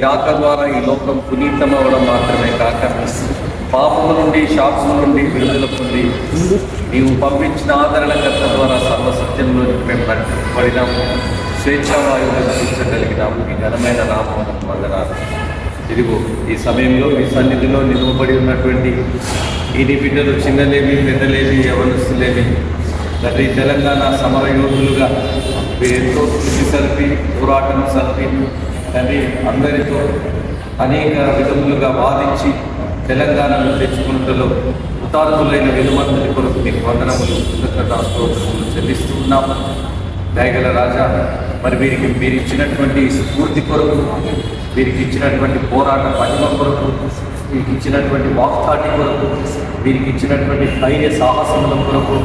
రాక ద్వారా ఈ లోకం పునీతం అవ్వడం మాత్రమే కాక పాపము నుండి శాపము నుండి విడుదల పొంది నీవు పంపించిన ఆదరణకర్త ద్వారా సర్వసత్యంలో మేము పడినాము. స్వేచ్ఛావాయువులను తీర్చగలిగినాము. ఈ ఘనమైన నామం వందనాలు ఇదిగో ఈ సమయంలో ఈ సన్నిధిలో నిలువబడి ఉన్నటువంటి ఈ బిడ్డలు చిన్నలేవి పెద్దలేవి యవనస్తులేవి తండ్రి తెలంగాణ సమర యోధులుగా మీరు ఎంతో కృషి సరిపి పోరాటం సరిపి తండ్రి అందరితో అనేక విధములుగా వాదించి తెలంగాణను తెచ్చుకున్నట్లో హుతాత్ములైన వెలుమంతుని కొరకు మీకు వందనములు కృతజ్ఞతా స్తోత్రములు చెల్లిస్తూ ఉన్నాము దయగల రాజా మరి వీరికి మీరు ఇచ్చినటువంటి స్ఫూర్తి కొరకు వీరికి ఇచ్చినటువంటి పోరాట పటిమ కొరకు వీరికి ఇచ్చినటువంటి వాక్తాటి కొరకు వీరికి ఇచ్చినటువంటి ధైర్య సాహసముల కొరకు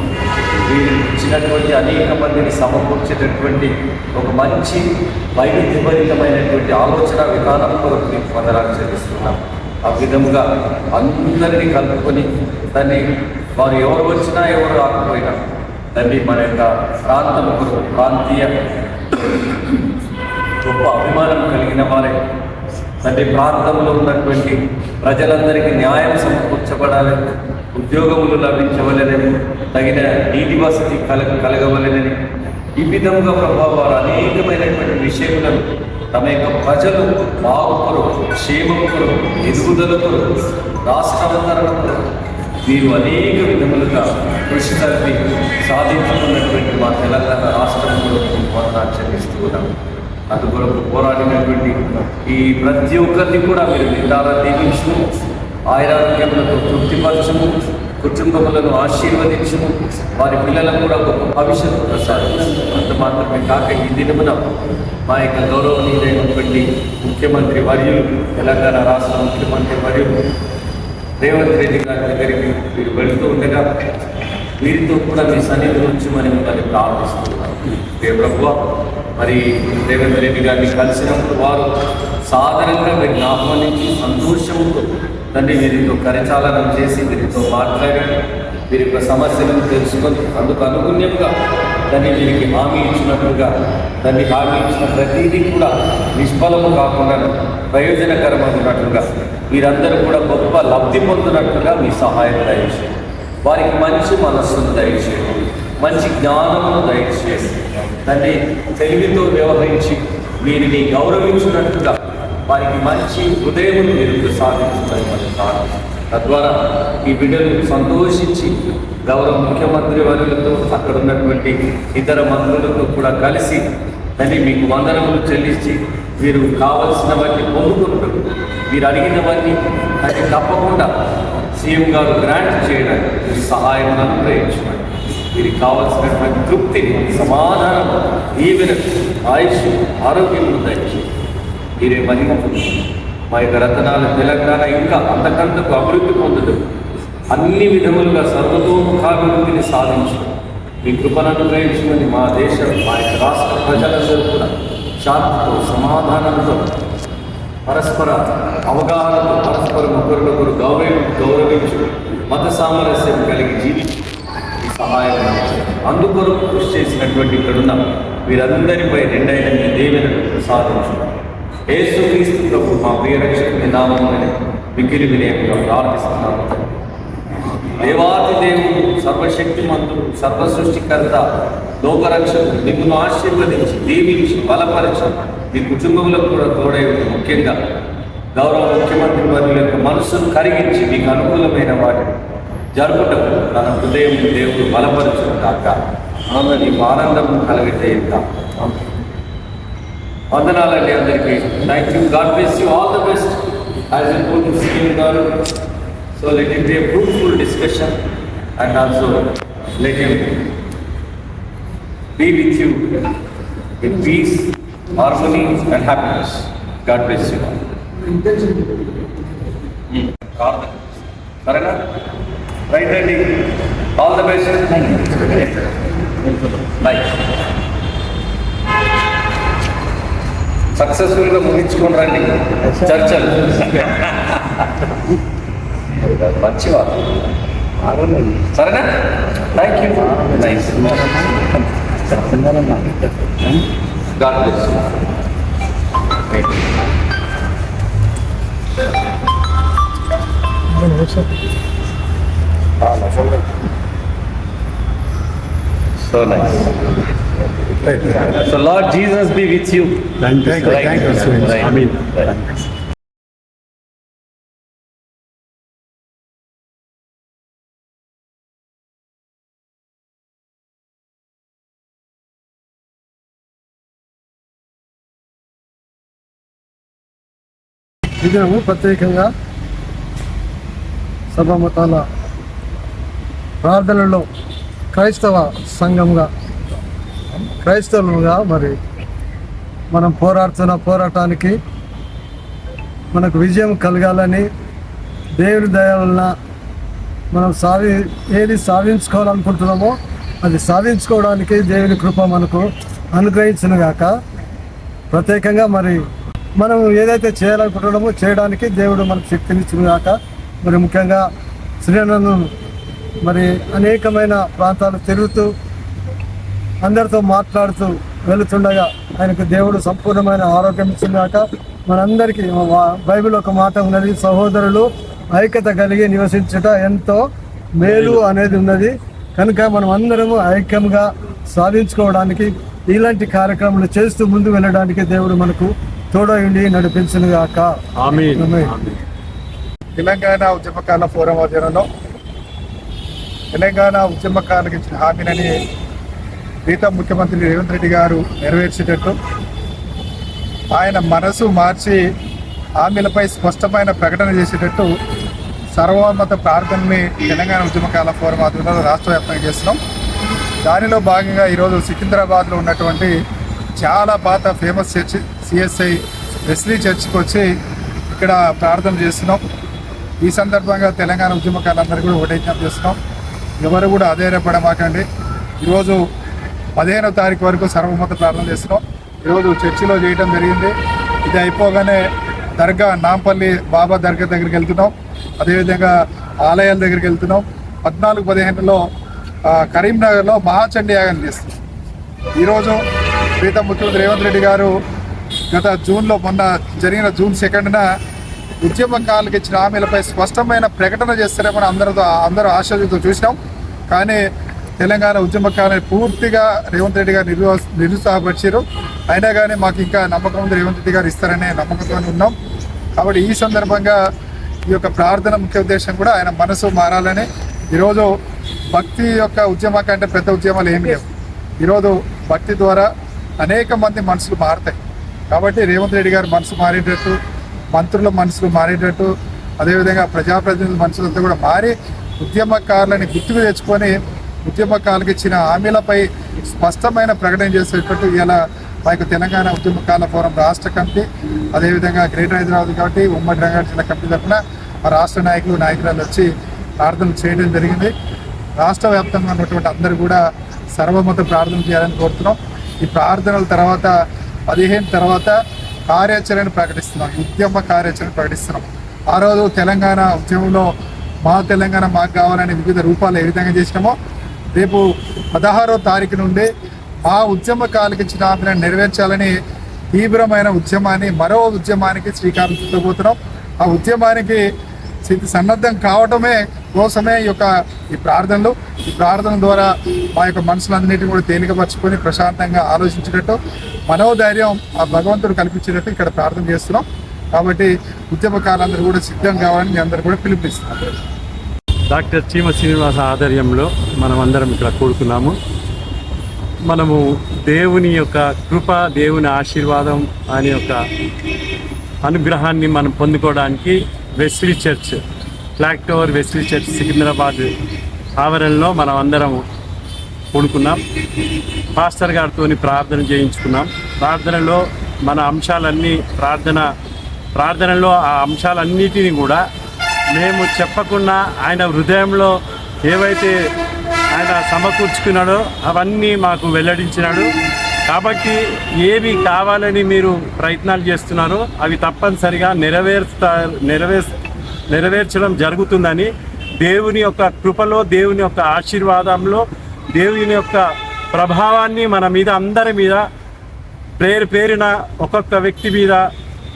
వీరికి ఇచ్చినటువంటి అనేక మందిని సమకూర్చేటటువంటి ఒక మంచి వైవిధ్యభరితమైనటువంటి ఆలోచన విధానం కొరకు మీకు వందనాలు చెల్లిస్తున్నాం ఆ విధముగా అందరినీ కలుపుకొని దాన్ని వారు ఎవరు వచ్చినా ఎవరు రాకపోయినా దాన్ని మన యొక్క ప్రాంతం కొరకు ప్రాంతీయ గొప్ప అభిమానం కలిగిన వారే తండ్రి ప్రాంతంలో ఉన్నటువంటి ప్రజలందరికీ న్యాయం సమకూర్చబడాలని ఉద్యోగములు లభించవలెనని తగిన నీటి వసతి కలగ కలగవలెనని. ఈ విధముగా ప్రభావ వారు అనేకమైనటువంటి విషయములను తమ యొక్క ప్రజలు బాగు కొరకు క్షేమం కొరకు ఎదుగుదల కొరకు రాష్ట్రావతరణ కొరకు అనేక విధములుగా కృషి జరిపి సాధించుకున్నటువంటి మా తెలంగాణ రాష్ట్రంలో వందనాలు చెల్లిస్తూ ఉన్నాం కొరకు పోరాడినటువంటి ఈ ప్రతి ఒక్కరిని కూడా మీరు నిండారా దీవించము ఆయురారోగ్యములతో తృప్తిపరచము. కుటుంబములను ఆశీర్వదించము. వారి పిల్లలకు కూడా గొప్ప భవిష్యత్తు ప్రసాదించము. అంత మాత్రమే కాక ఈ దినమున మా యొక్క గౌరవనీయులైనటువంటి ముఖ్యమంత్రి వర్యులు తెలంగాణ రాష్ట్ర ముఖ్యమంత్రి వర్యులు రేవంత్ రెడ్డి గారి దగ్గరికి మీరు వెళుతూ ఉండగా వీరితో కూడా మీ సన్నిధి నుంచి మనం మిమ్మల్ని ప్రార్థిస్తున్నాం ఏ మరి రేవంత్ రెడ్డి గారిని కలిసినప్పుడు వారు సాధారణంగా వీరిని ఆహ్వానించి సంతోషంతో తండ్రి వీరితో కరచాలనం చేసి వీరితో మాట్లాడి వీరి యొక్క సమస్యలను తెలుసుకొని అందుకు అనుగుణ్యంగా దాన్ని వీరికి హామీ ఇచ్చినట్లుగా దాన్ని హామీ ఇచ్చిన ప్రతిదీ కూడా నిష్ఫలము కాకుండా ప్రయోజనకరమవుతున్నట్లుగా వీరందరూ కూడా గొప్ప లబ్ధి పొందినట్లుగా మీ సహాయం దయచేయండి. వారికి మంచి మనస్సును దయచేయండి. మంచి జ్ఞానమును దయచేసి దాన్ని తెలివితో వ్యవహరించి వీరిని గౌరవించినట్టుగా వారికి మంచి హృదయమును మీరు సాధించడం తద్వారా ఈ బిడ్డలు సంతోషించి గౌరవ ముఖ్యమంత్రి వర్యులతో అక్కడ ఉన్నటువంటి ఇతర మంత్రులతో కూడా కలిసి దాన్ని మీకు వందనములు చెల్లించి మీరు కావలసినవన్నీ పొందుకుంటారు మీరు అడిగినవన్నీ అది తప్పకుండా సీఎం గారు గ్రాంట్ చేయడానికి సహాయం అనుగ్రహించమని వీరికి కావలసినటువంటి తృప్తిని సమాధానం ఈవెన ఆయుష్ ఆరోగ్యం దయచి మీరే మహిమ మా యొక్క రతనాలు తెలంగాణ ఇంకా అంతకంతకు అభివృద్ధి పొందడం అన్ని విధములుగా సర్వతోముఖాభివృద్ధిని సాధించు మీ కృపను అనుగ్రహించమని మా దేశం మా యొక్క రాష్ట్ర ప్రజలందరూ కూడా శాంతితో సమాధానంతో పరస్పర అవగాహనతో పరస్పరం ఒకరినొకరు గౌరవ గౌరవించు మత సామరస్యం కలిగి జీవించు. అందుకొరకు కృషి చేసినటువంటి ఇక్కడున్న వీరందరిపై రెండైన మీ దేవుని ప్రసాదించు. యేసు క్రీస్తు ప్రభు మా ప్రియరక్షకుని నామని మిగిలి వినయంగా ప్రార్థిస్తున్నాను దేవాది దేవుడు సర్వశక్తిమంతుడు సర్వ సృష్టికర్త లోకరక్షకుడు నిన్ను ఆశీర్వదించి దీవించి బలపరిచి మీ కుటుంబంలో కూడా తోడై ముఖ్యంగా గౌరవ ముఖ్యమంత్రి వారి యొక్క మనసును కరిగించి మీకు అనుకూలమైన వాటిని జరుపుటకు తన హృదయం దేవుడు బలపరచు కాక ఆమె నీకు ఆనందం కలిగితే వందనాలండి అందరికీ thank you God bless you all the best as a go గారు so let it be fruitful discussion and also let you be with you with peace harmony and happiness God bless you సరేనా right రండి all the best bye సక్సెస్ఫుల్గా ముగించుకొని రండి చర్చలు. మంచివారు సరేనా? Thank you nice God Thank you. So nice. So Lord Jesus be with you. Thank you, sir. Right. Thank you, sir. Right. Amen. Right. ఈ దినము ప్రత్యేకంగా సభ మతాల ప్రార్థనలో క్రైస్తవ సంఘంగా క్రైస్తవులుగా మరి మనం పోరాడుతున్న పోరాటానికి మనకు విజయం కలగాలని దేవుని దయ వలన మనం సాధి ఏది సాధించుకోవాలనుకుంటున్నామో అది సాధించుకోవడానికి దేవుని కృప మనకు అనుగ్రహించునుగాక. ప్రత్యేకంగా మరి మనం ఏదైతే చేయాలనుకుంటున్నామో చేయడానికి దేవుడు మనకు శక్తినిచ్చిన గాక మరి ముఖ్యంగా శ్రీనందం మరి అనేకమైన ప్రాంతాలు తిరుగుతూ అందరితో మాట్లాడుతూ వెళుతుండగా ఆయనకు దేవుడు సంపూర్ణమైన ఆరోగ్యం ఇచ్చిందాక మనందరికీ బైబిల్ ఒక మాట ఉన్నది సహోదరులు ఐక్యత కలిగి నివసించుట ఎంతో మేలు అనేది ఉన్నది కనుక మనం అందరము ఐక్యంగా సాధించుకోవడానికి ఇలాంటి కార్యక్రమాలు చేస్తూ ముందు వెళ్ళడానికి దేవుడు మనకు తోడయుండి నడిపించును గాక ఆమేన్. ఆమేన్. ఆమేన్. తెలంగాణ ఉద్యమకాల ఫోరం ఆధ్వర్యంలో తెలంగాణ ఉద్యమకారులకు ఇచ్చిన హామీలని ప్రీతం ముఖ్యమంత్రి రేవంత్ రెడ్డి గారు నెరవేర్చేటట్టు ఆయన మనసు మార్చి హామీలపై స్పష్టమైన ప్రకటన చేసేటట్టు సర్వమత ప్రార్థనని తెలంగాణ ఉద్యమకాల ఫోరం ఆధ్వర్యంలో రాష్ట్ర వ్యాప్తంగా చేస్తున్నాం. దానిలో భాగంగా ఈరోజు సికింద్రాబాద్లో ఉన్నటువంటి చాలా పాత ఫేమస్ చర్చ్ సిఎస్ఐ వెస్లీ చర్చ్కి వచ్చి ఇక్కడ ప్రార్థన చేస్తున్నాం. ఈ సందర్భంగా తెలంగాణ ఉద్యమకారులందరూ కూడా ఒకటే చేస్తున్నాం. ఎవరు కూడా అధైర్యపడమాకండి. ఈరోజు పదిహేనో తారీఖు వరకు సర్వమత ప్రార్థన చేస్తున్నాం. ఈరోజు చర్చిలో చేయడం జరిగింది. ఇది అయిపోగానే దర్గా నాంపల్లి బాబా దర్గా దగ్గరికి వెళ్తున్నాం. అదేవిధంగా ఆలయాల దగ్గరికి వెళ్తున్నాం. పద్నాలుగు పదిహేనులో కరీంనగర్లో మహాచండి యాగం చేస్తున్నాం. ఈరోజు ప్రీతం ముఖ్యమంత్రి రేవంత్ రెడ్డి గారు గత జూన్లో మొన్న జరిగిన జూన్ సెకండ్న ఉద్యమకారులకు ఇచ్చిన హామీలపై స్పష్టమైన ప్రకటన చేస్తారేమని అందరితో అందరూ ఆశ్చర్యంతో చూసినాం. కానీ తెలంగాణ ఉద్యమకాలని పూర్తిగా రేవంత్ రెడ్డి గారు నిరు నిరుత్సాహపరిచారు. అయినా కానీ మాకు ఇంకా నమ్మకం ఉంది రేవంత్ రెడ్డి గారు ఇస్తారనే నమ్మకంతో ఉన్నాం. కాబట్టి ఈ సందర్భంగా ఈ యొక్క ప్రార్థన ముఖ్య ఉద్దేశం కూడా ఆయన మనసు మారాలని. ఈరోజు భక్తి యొక్క ఉద్యమం కంటే పెద్ద ఉద్యమాలు ఏమి లేవు. ఈరోజు భక్తి ద్వారా అనేక మంది మనసులు మారుతాయి. కాబట్టి రేవంత్ రెడ్డి గారు మనసు మారేటట్టు మంత్రుల మనసులు మారేటట్టు అదేవిధంగా ప్రజాప్రతినిధుల మనసులతో కూడా మారి ఉద్యమకారులని గుర్తుకు తెచ్చుకొని ఉద్యమకారులకు ఇచ్చిన హామీలపై స్పష్టమైన ప్రకటన చేసేటట్టు ఇలా మనకు తెలంగాణ ఉద్యమకాల ఫోరం రాష్ట్ర కమిటీ అదేవిధంగా గ్రేటర్ హైదరాబాద్ కాబట్టి ఉమ్మడి రంగారెడ్డి జిల్లా కమిటీ తరఫున ఆ రాష్ట్ర నాయకులు నాయకురాలు వచ్చి ప్రార్థనలు చేయడం జరిగింది. రాష్ట్ర వ్యాప్తంగా ఉన్నటువంటి అందరూ కూడా సర్వమత ప్రార్థన చేయాలని కోరుతున్నాం. ఈ ప్రార్థనల తర్వాత పదిహేను తర్వాత కార్యాచరణ ప్రకటిస్తున్నాం. ఉద్యమ కార్యాచరణ ప్రకటిస్తున్నాం. ఆ రోజు తెలంగాణ ఉద్యమంలో మా తెలంగాణ మాకు కావాలని వివిధ రూపాలు ఏ విధంగా చేసినామో రేపు పదహారో తారీఖు నుండి ఆ ఉద్యమ కాలకి ఇచ్చిన హామీలను నెరవేర్చాలని తీవ్రమైన ఉద్యమాన్ని మరో ఉద్యమానికి శ్రీకారం చుట్టబోతున్నాం. ఆ ఉద్యమానికి సన్నద్ధం కావటమే కోసమే ఈ యొక్క ఈ ప్రార్థనలు. ఈ ప్రార్థన ద్వారా మా యొక్క మనసులన్నిటిని కూడా తేలికపరచుకొని ప్రశాంతంగా ఆలోచించేటట్టు మనోధైర్యం ఆ భగవంతుడు కల్పించేటట్టు ఇక్కడ ప్రార్థన చేస్తున్నాం. కాబట్టి ఉద్యమకాలందరూ కూడా సిద్ధం కావాలని మీ అందరూ కూడా పిలుపునిస్తున్నాం డాక్టర్ చీమ శ్రీనివాస ఆధ్వర్యంలో మనం అందరం ఇక్కడ కూడుకున్నాము. మనము దేవుని యొక్క కృప దేవుని ఆశీర్వాదం అనే యొక్క అనుగ్రహాన్ని మనం పొందుకోవడానికి Wesley church flag tower Wesley church Secunderabad ఆవరణలో మనం అందరం కూడుకున్నాం పాస్టర్ గారితో ప్రార్థన చేయించుకున్నాం. ప్రార్థనలో మన అంశాలన్నీ ప్రార్థన ప్రార్థనలో ఆ అంశాలన్నిటినీ కూడా మేము చెప్పకుండా ఆయన హృదయంలో ఏవైతే ఆయన సమకూర్చుకున్నాడో అవన్నీ మాకు వెల్లడించినాడు. కాబట్టి ఏవి కావాలని మీరు ప్రయత్నాలు చేస్తున్నారో అవి తప్పనిసరిగా నెరవేరుస్తారు నెరవేర్ నెరవేర్చడం జరుగుతుందని దేవుని యొక్క కృపలో దేవుని యొక్క ఆశీర్వాదంలో దేవుని యొక్క ప్రభావాన్ని మన మీద అందరి మీద పేరు పేరిన ఒక్కొక్క వ్యక్తి మీద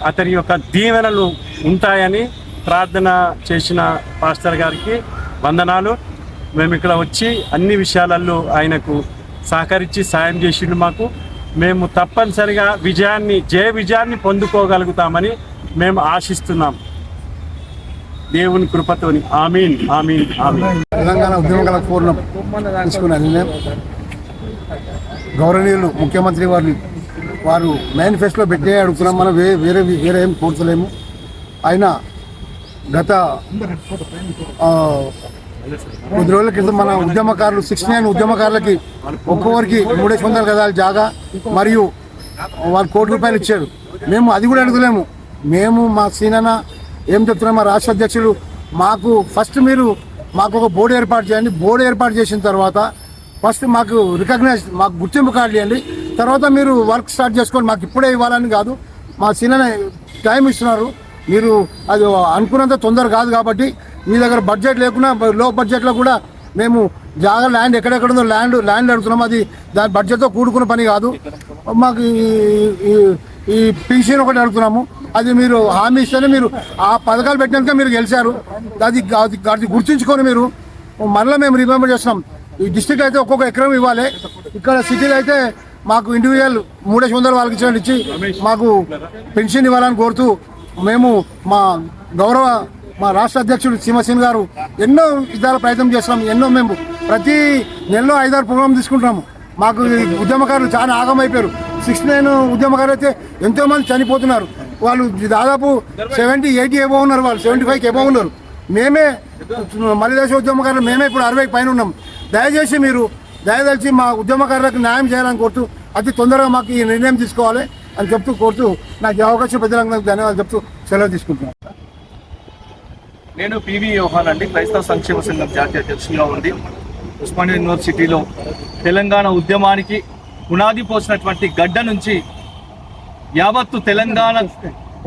అతని యొక్క దీవెనలు ఉంటాయని ప్రార్థన చేసిన పాస్టర్ గారికి వందనాలు. మేము ఇక్కడ వచ్చి అన్ని విషయాలలో ఆయనకు సహకరించి సాయం చేసిండు మాకు. మేము తప్పనిసరిగా విజయాన్ని జయ విజయాన్ని పొందుకోగలుగుతామని మేము ఆశిస్తున్నాం. దేవుని కృపతోని. ఆమీన్ ఆమీన్ ఆమీన్. తెలంగాణ ఉద్యమకాల పూర్ణం తీసుకున్న నిర్ణయం గౌరవనీయులు ముఖ్యమంత్రి వారిని వారు మేనిఫెస్టోలో పెట్టే అడుగుతున్నాం. మనం వే వేరే వేరే ఏం కోరుతలేము అయినా గత కొద్ది రోజుల క్రితం మన ఉద్యమకారులు సిక్స్ నైన్ ఉద్యమకారులకి ఒక్కొక్కరికి మూడేసి వందల గదాల జాగా మరియు వాళ్ళు కోటి రూపాయలు ఇచ్చారు. మేము అది కూడా అడుగులేము. మేము మా సీనన్న ఏం చెప్తున్నాం మా రాష్ట్ర అధ్యక్షులు మాకు ఫస్ట్ మీరు మాకు ఒక బోర్డు ఏర్పాటు చేయండి. బోర్డు ఏర్పాటు చేసిన తర్వాత ఫస్ట్ మాకు రికగ్నైజ్ మాకు గుర్తింపు కార్డు ఇవ్వండి. తర్వాత మీరు వర్క్ స్టార్ట్ చేసుకొని మాకు ఇప్పుడే ఇవ్వాలని కాదు మా చిన్న టైం ఇస్తున్నారు. మీరు అది అనుకున్నంత తొందర కాదు కాబట్టి మీ దగ్గర బడ్జెట్ లేకున్నా లో బడ్జెట్లో కూడా మేము జాగా ల్యాండ్ ఎక్కడెక్కడ ఉందో ల్యాండ్ ల్యాండ్ అడుగుతున్నాం. అది దాని బడ్జెట్తో కూడుకున్న పని కాదు. మాకు ఈ- ఈ- ఈ ఒకటి అడుగుతున్నాము. అది మీరు హామీ ఇస్తేనే మీరు ఆ పథకాలు పెట్టినాక మీరు గెలిచారు. అది అది గుర్తుంచుకొని మీరు మరలా మేము రిమెంబర్ చేస్తున్నాం. ఈ డిస్టిక్ అయితే ఒక్కొక్క ఎకరం ఇవ్వాలి. ఇక్కడ సిటీలో అయితే మాకు ఇండివిజువల్ మూడేసి వందల వాళ్ళకి ఇచ్చినట్టు ఇచ్చి మాకు పెన్షన్ ఇవ్వాలని కోరుతూ మేము మా గౌరవ మా రాష్ట్ర అధ్యక్షుడు సీమసేన్ గారు ఎన్నో విధాల ప్రయత్నం చేస్తున్నాం. ఎన్నో మేము ప్రతి నెలలో ఐదారు ప్రోగ్రాం తీసుకుంటున్నాము. మాకు ఉద్యమకారులు చాలా ఆగమైపోయారు. సిక్స్ నైన్ ఉద్యమకారులు అయితే ఎంతో మంది చనిపోతున్నారు. వాళ్ళు దాదాపు సెవెంటీ ఎయిటీ ఎబో ఉన్నారు వాళ్ళు సెవెంటీ ఫైవ్కి ఎబో ఉన్నారు. మేమే మలిదేశ ఉద్యమకారులు మేమే ఇప్పుడు అరవైకి పైన ఉన్నాం. దయచేసి మీరు దయదలిచి మా ఉద్యమకారులకు న్యాయం చేయాలని కోరుతూ అతి తొందరగా మాకు ఈ నిర్ణయం తీసుకోవాలి అని చెప్తూ కోరుతూ నాకు ఈ అవకాశం ప్రజలకు ధన్యవాదాలు చెప్తూ సెలవు తీసుకుంటున్నాను. నేను పివి యోహాన్ అండి క్రైస్తవ సంక్షేమ సంఘం జాతీయ అధ్యక్షులుగా ఉంది ఉస్మానియా యూనివర్సిటీలో తెలంగాణ ఉద్యమానికి పునాది పోసినటువంటి గడ్డ నుంచి యావత్తు తెలంగాణ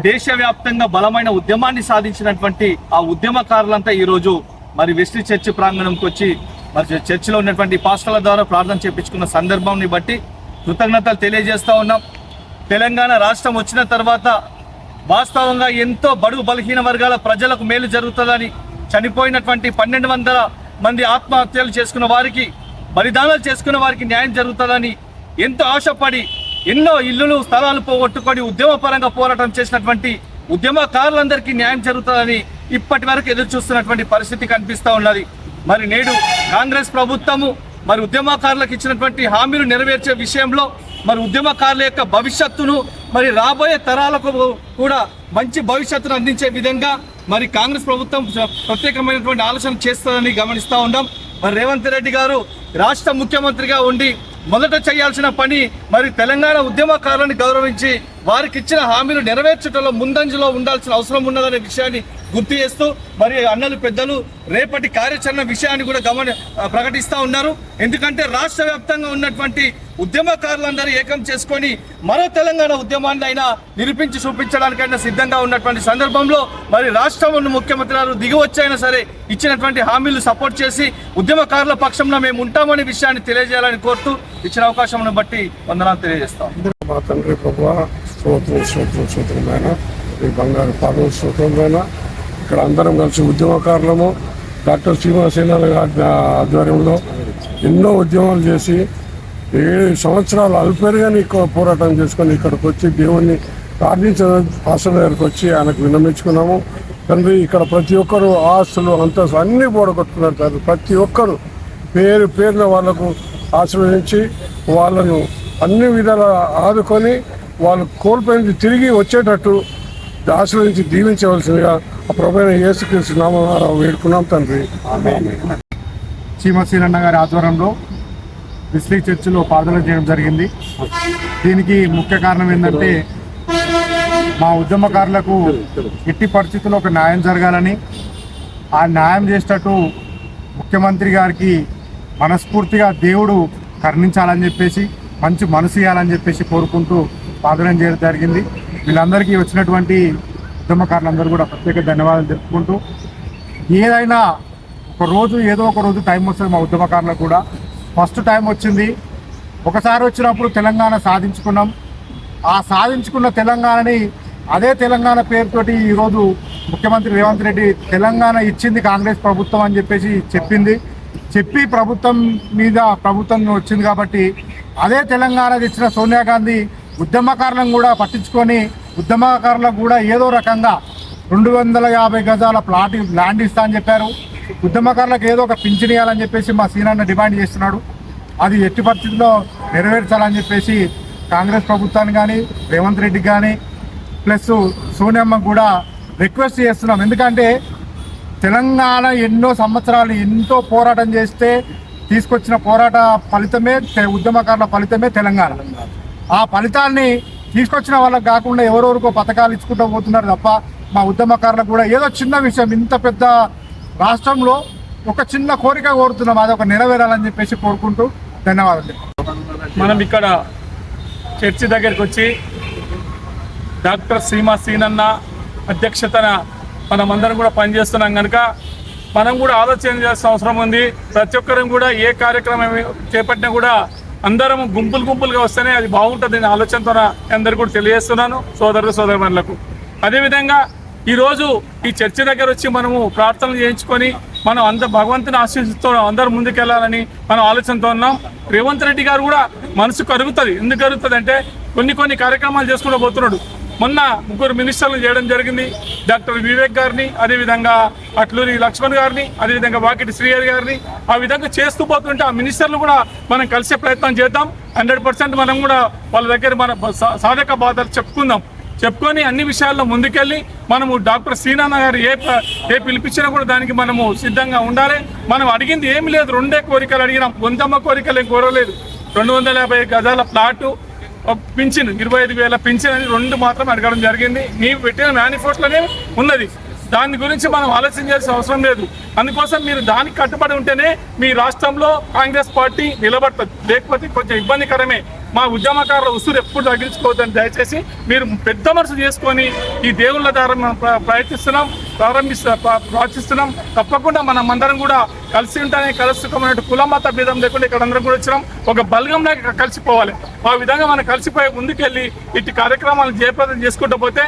దేశవ్యాప్తంగా బలమైన ఉద్యమాన్ని సాధించినటువంటి ఆ ఉద్యమకారులంతా ఈరోజు మరి వెస్టి చర్చి ప్రాంగణంకి వచ్చి మరి చర్చిలో ఉన్నటువంటి పాస్టర్ల ద్వారా ప్రార్థన చేపించుకున్న సందర్భంని బట్టి కృతజ్ఞతలు తెలియజేస్తూ ఉన్నాం. తెలంగాణ రాష్ట్రం వచ్చిన తర్వాత వాస్తవంగా ఎంతో బడుగు బలహీన వర్గాల ప్రజలకు మేలు జరుగుతుందని చనిపోయినటువంటి పన్నెండు వందల మంది ఆత్మహత్యలు చేసుకున్న వారికి బలిదానాలు చేసుకున్న వారికి న్యాయం జరుగుతుందని ఎంతో ఆశపడి ఎన్నో ఇల్లులు స్థలాలు పోగొట్టుకొని ఉద్యమపరంగా పోరాటం చేసినటువంటి ఉద్యమకారులందరికీ న్యాయం జరుగుతుందని ఇప్పటి వరకు ఎదురు చూస్తున్నటువంటి పరిస్థితి కనిపిస్తూ ఉన్నది. మరి నేడు కాంగ్రెస్ ప్రభుత్వము మరి ఉద్యమకారులకు ఇచ్చినటువంటి హామీలు నెరవేర్చే విషయంలో మరి ఉద్యమకారుల యొక్క భవిష్యత్తును మరి రాబోయే తరాలకు కూడా మంచి భవిష్యత్తును అందించే విధంగా మరి కాంగ్రెస్ ప్రభుత్వం ప్రత్యేకమైనటువంటి ఆలోచన చేస్తుందని గమనిస్తూ ఉన్నాం. మరి రేవంత్ రెడ్డి గారు రాష్ట్ర ముఖ్యమంత్రిగా ఉండి మొదట చేయాల్సిన పని మరి తెలంగాణ ఉద్యమకారులను గౌరవించి వారికి ఇచ్చిన హామీలు నెరవేర్చడంలో ముందంజలో ఉండాల్సిన అవసరం ఉన్నదనే విషయాన్ని గుర్తు చేస్తూ మరి అన్నలు పెద్దలు రేపటి కార్యాచరణ విషయాన్ని కూడా గమని ప్రకటిస్తూ ఉన్నారు. ఎందుకంటే రాష్ట్ర వ్యాప్తంగా ఉన్నటువంటి ఉద్యమకారులందరూ ఏకం చేసుకొని మరో తెలంగాణ ఉద్యమాన్ని అయినా నిరూపించి చూపించడానికైనా సిద్ధంగా ఉన్నటువంటి సందర్భంలో మరి రాష్ట్రం ముఖ్యమంత్రి గారు దిగి వచ్చైనా సరే ఇచ్చినటువంటి హామీలు సపోర్ట్ చేసి ఉద్యమకారుల పక్షంలో మేము ఉంటామనే విషయాన్ని తెలియజేయాలని కోరుతూ ఇచ్చిన అవకాశం బట్టి వందనాలు తెలియజేస్తాం. మా తండ్రి ప్రభు స్తోత్రం స్తోత్రం స్తోత్రమైన ఈ బంగారు పాదం స్తోత్రమైన ఇక్కడ అందరం కలిసి ఉద్యమకారులము. డాక్టర్ శ్రీనివాసేన ఆధ్వర్యంలో ఎన్నో ఉద్యమాలు చేసి ఏడు సంవత్సరాలు అల్పేరుగా పోరాటం చేసుకొని ఇక్కడికి వచ్చి దేవుణ్ణి ప్రార్థించిన పాస్టర్ దగ్గరికి వచ్చి ఆయనకు విన్నమించుకున్నాము తండ్రి ఇక్కడ ప్రతి ఒక్కరు ఆస్తులు అంతస్తు అన్ని పోడగొట్టుకున్నారు తండ్రి. ప్రతి ఒక్కరు పేరు పేరున వాళ్ళకు ఆశీర్వదించి వాళ్ళను అన్ని విధాలా ఆదుకొని వాళ్ళు కోల్పోయింది తిరిగి వచ్చేటట్టు ఆశీర్వదించి దీవించవలసిందిగా ఆ ప్రభుత్వ యేసుక్రీస్తు నామం వేడుకున్నాం తండ్రి. చీమసీనన్న గారి ఆధ్వర్యంలో విస్లీ చర్చిలో ప్రార్థన చేయడం జరిగింది. దీనికి ముఖ్య కారణం ఏంటంటే మా ఉద్యమకారులకు ఎట్టి పరిస్థితుల్లో ఒక న్యాయం జరగాలని ఆ న్యాయం చేసేటట్టు ముఖ్యమంత్రి గారికి మనస్ఫూర్తిగా దేవుడు కరుణించాలని చెప్పేసి మంచి మనసు ఇవ్వాలని చెప్పేసి కోరుకుంటూ ప్రార్థన చేయడం జరిగింది. వీళ్ళందరికీ వచ్చినటువంటి ఉద్యమకారులందరూ కూడా ప్రత్యేక ధన్యవాదాలు తెలుపుకుంటూ ఏదైనా ఒక రోజు ఏదో ఒక రోజు టైం వస్తుంది మా ఉద్యమకారులకు కూడా. ఫస్ట్ టైం వచ్చింది. ఒకసారి వచ్చినప్పుడు తెలంగాణ సాధించుకున్నాం. ఆ సాధించుకున్న తెలంగాణని అదే తెలంగాణ పేరుతోటి ఈరోజు ముఖ్యమంత్రి రేవంత్ రెడ్డి తెలంగాణ ఇచ్చింది కాంగ్రెస్ ప్రభుత్వం అని చెప్పేసి చెప్పింది. చెప్పి ప్రభుత్వం మీద ప్రభుత్వం వచ్చింది కాబట్టి అదే తెలంగాణ తెచ్చిన సోనియా గాంధీ ఉద్యమకారులను కూడా పట్టించుకొని ఉద్యమకారులకు కూడా ఏదో రకంగా రెండు వందల యాభై గజాల ప్లాట్ ల్యాండ్ ఇస్తా అని చెప్పారు. ఉద్యమకారులకు ఏదో ఒక పింఛన్ ఇవ్వాలని చెప్పేసి మా సీనాన్న డిమాండ్ చేస్తున్నాడు. అది ఎట్టి పరిస్థితుల్లో నెరవేర్చాలని చెప్పేసి కాంగ్రెస్ ప్రభుత్వాన్ని కానీ రేవంత్ రెడ్డికి కానీ ప్లస్ సోనియమ్మ కూడా రిక్వెస్ట్ చేస్తున్నాం. ఎందుకంటే తెలంగాణ ఎన్నో సంవత్సరాలు ఎంతో పోరాటం చేస్తే తీసుకొచ్చిన పోరాట ఫలితమే తె- ఉద్యమకారుల ఫలితమే తెలంగాణ. ఆ ఫలితాన్ని తీసుకొచ్చిన వాళ్ళకి కాకుండా ఎవరెవరికో పథకాలు ఇచ్చుకుంటూ పోతున్నారు తప్ప మా ఉద్యమకారులకు కూడా ఏదో చిన్న విషయం ఇంత పెద్ద రాష్ట్రంలో ఒక చిన్న కోరిక కోరుతున్నాం అది ఒక నెరవేరాలని చెప్పేసి కోరుకుంటూ ధన్యవాదాలు మనం ఇక్కడ చర్చి దగ్గరికి వచ్చి డాక్టర్ సీమా సీనన్న అధ్యక్షతన మనమందరం కూడా పనిచేస్తున్నాం కనుక మనం కూడా ఆలోచన చేయాల్సిన అవసరం ఉంది. ప్రతి ఒక్కరం కూడా ఏ కార్యక్రమం చేపట్టినా కూడా అందరం గుంపులు గుంపులుగా వస్తేనే అది బాగుంటుంది అనే ఆలోచనతో అందరికీ కూడా తెలియజేస్తున్నాను సోదరులు సోదరులకు అదేవిధంగా ఈరోజు ఈ చర్చి దగ్గర వచ్చి మనము ప్రార్థనలు చేయించుకొని మనం అంత భగవంతుని ఆశీస్సుతో అందరు ముందుకెళ్ళాలని మనం ఆలోచనతో ఉన్నాం. రేవంత్ రెడ్డి గారు కూడా మనసు కరుగుతుంది. ఎందుకు కరుగుతుంది అంటే కొన్ని కొన్ని కార్యక్రమాలు చేసుకుంటూ పోతున్నాడు. మొన్న ముగ్గురు మినిస్టర్లు చేయడం జరిగింది. డాక్టర్ వివేక్ గారిని అదేవిధంగా అట్లూరి లక్ష్మణ్ గారిని అదేవిధంగా వాకిటి శ్రీహరి గారిని ఆ విధంగా చేస్తూ పోతుంటే ఆ మినిస్టర్లు కూడా మనం కలిసే ప్రయత్నం చేద్దాం. హండ్రెడ్ మనం కూడా వాళ్ళ దగ్గర మన సాధక బాధలు చెప్పుకుందాం. చెప్పుకొని అన్ని విషయాల్లో ముందుకెళ్ళి మనము డాక్టర్ శ్రీనాన్న గారు ఏ ప- ఏ పిలిపించినా కూడా దానికి మనము సిద్ధంగా ఉండాలి. మనం అడిగింది ఏమి లేదు. రెండే కోరికలు అడిగినాం. వందమ్మ కోరికలు ఏం కోరలేదు. రెండు వందల యాభై గజాల ప్లాటు పింఛన్ ఇరవై ఐదు వేల పింఛన్ అని రెండు మాత్రం అడగడం జరిగింది. నీవు పెట్టిన మేనిఫెస్టోలోనే ఉన్నది. దాని గురించి మనం ఆలోచించాల్సిన అవసరం లేదు. అందుకోసం మీరు దానికి కట్టుబడి ఉంటేనే మీ రాష్ట్రంలో కాంగ్రెస్ పార్టీ నిలబడుతుంది. లేకపోతే కొంచెం ఇబ్బందికరమే. మా ఉద్యమకారుల ఉసురు ఎప్పుడు తగ్గించుకోవద్దని దయచేసి మీరు పెద్ద మనసు చేసుకొని ఈ దేవుళ్ళ ద్వారా మనం ప్ర- ప్రయత్నిస్తున్నాం. ప్రారంభిస్తా ప్రార్థిస్తున్నాం. తప్పకుండా మనం అందరం కూడా కలిసి ఉంటానే కలుసుకున్నట్టు కుల మత భేదం లేకుండా ఇక్కడ అందరం కూడా వచ్చినాం. ఒక బలగంలా కలిసిపోవాలి. ఆ విధంగా మనం కలిసిపోయి ముందుకెళ్ళి ఇటు కార్యక్రమాలు జయప్రదం చేసుకుంటూ పోతే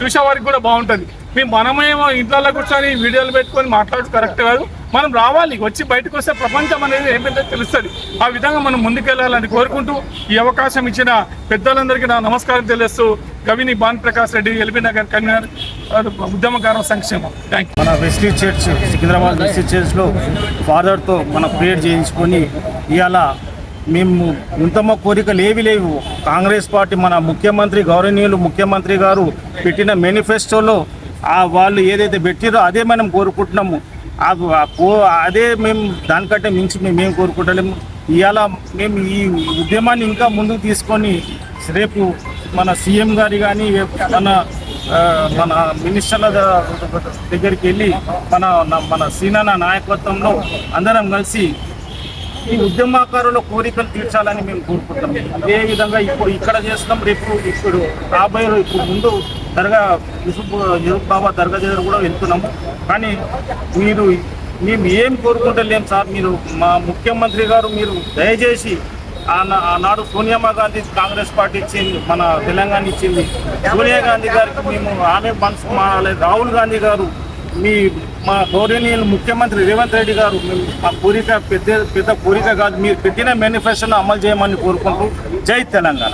చూసేవారికి కూడా బాగుంటుంది. మేము మనమేమో ఇంట్లో కూర్చొని వీడియోలు పెట్టుకొని మాట్లాడడం కరెక్ట్ కాదు. మనం రావాలి వచ్చి బయటకు వస్తే ప్రపంచం అనేది ఏమైతే తెలుస్తుంది. ఆ విధంగా మనం ముందుకెళ్ళాలని కోరుకుంటూ ఈ అవకాశం ఇచ్చిన పెద్దలందరికీ నా నమస్కారం తెలియస్తూ కవిని భాన్ ప్రకాష్ రెడ్డి ఎల్బీ నగర్ కన్వీనర్ ఉద్యమకారం సంక్షేమం. థ్యాంక్ యూ మన వెస్లీ చర్చ్ సికింద్రాబాద్ వెస్లీ చర్చ్లో ఫాదర్తో మన ప్రేయర్ చేయించుకొని ఇవాళ మేము ఇంతమ్మ కోరికలు ఏవి లేవు. కాంగ్రెస్ పార్టీ మన ముఖ్యమంత్రి గౌరవనీయులు ముఖ్యమంత్రి గారు పెట్టిన మేనిఫెస్టోలో వాళ్ళు ఏదైతే పెట్టారో అదే మనం కోరుకుంటున్నాము. ఆ కో అదే మేము దానికంటే మించి మేము ఏం కోరుకుంటలేము. ఇవాళ మేము ఈ ఉద్యమాన్ని ఇంకా ముందుకు తీసుకొని రేపు మన సీఎం గారి కానీ మన మన మినిస్టర్ల దగ్గరికి వెళ్ళి మన మన సీనాన నాయకత్వంలో అందరం కలిసి ఈ ఉద్యమకారుల కోరికలు తీర్చాలని మేము కోరుకుంటాం అదే విధంగా ఇప్పుడు ఇక్కడ చేస్తున్నాం రేపు ఇప్పుడు రాబోయే ఇప్పుడు ముందు దర్గా యూసుఫ్ యూసుఫ్ బాబా దర్గా దగ్గర కూడా వెళ్తున్నాము. కానీ మీరు మేము ఏం కోరుకుంటలేం సార్ మీరు మా ముఖ్యమంత్రి గారు మీరు దయచేసి ఆనాడు సోనియా గాంధీ కాంగ్రెస్ పార్టీ ఇచ్చింది మన తెలంగాణ ఇచ్చింది. సోనియా గాంధీ గారికి మేము ఆమె మనసు మా రాహుల్ గాంధీ గారు మీ మా గౌరవనీయులు ముఖ్యమంత్రి రేవంత్ రెడ్డి గారు మా కోరిక పెద్ద పెద్ద కోరిక కాదు మీరు పెట్టిన మేనిఫెస్టోను అమలు చేయమని కోరుకుంటూ జై తెలంగాణ.